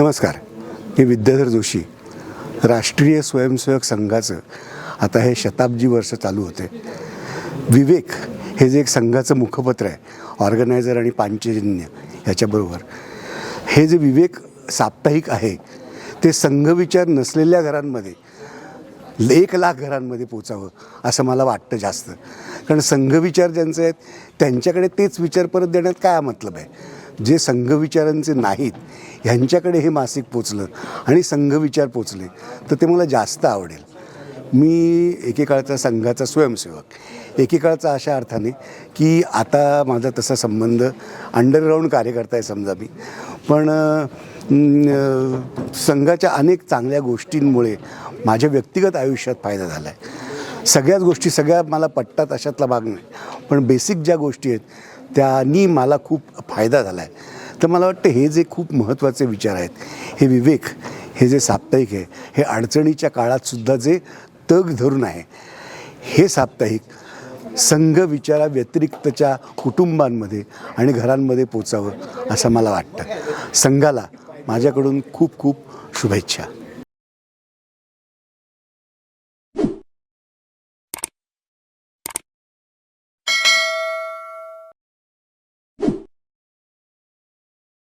नमस्कार मी विद्याधर जोशी राष्ट्रीय स्वयंसेवक संघाचं आता हे शताब्दी वर्ष चालू होते. विवेक हे जे एक संघाचं मुखपत्र आहे ऑर्गनायझर आणि पांचजन्य ह्याच्याबरोबर हे जे विवेक साप्ताहिक आहे ते संघविचार नसलेल्या घरांमध्ये एक लाख घरांमध्ये पोचावं असं मला वाटतं जास्त. कारण संघविचार ज्यांचे आहेत त्यांच्याकडे तेच विचार परत देण्यात काय मतलब आहे? जे संघविचारांचे नाहीत ह्यांच्याकडे हे मासिक पोचलं आणि संघविचार पोचले तर ते मला जास्त आवडेल. मी एकेकाळचा संघाचा स्वयंसेवक. एकेकाळचा अशा अर्थाने की आता माझा तसा संबंध अंडरग्राऊंड कार्यकर्ता आहे समजा मी. पण संघाच्या अनेक चांगल्या गोष्टींमुळे माझ्या व्यक्तिगत आयुष्यात फायदा झाला आहे सगळ्याच गोष्टी सगळ्या मला पटतात अशातला भाग नाही. पण बेसिक ज्या गोष्टी आहेत त्यांनी मला खूप फायदा झाला आहे तर मला वाटतं हे जे खूप महत्त्वाचे विचार आहेत हे विवेक हे जे साप्ताहिक आहे हे अडचणीच्या काळातसुद्धा जे तग धरून आहे हे साप्ताहिक संघ विचारा व्यतिरिक्तच्या कुटुंबांमध्ये आणि घरांमध्ये पोचावं असं मला वाटतं. संघाला माझ्याकडून खूप खूप शुभेच्छा.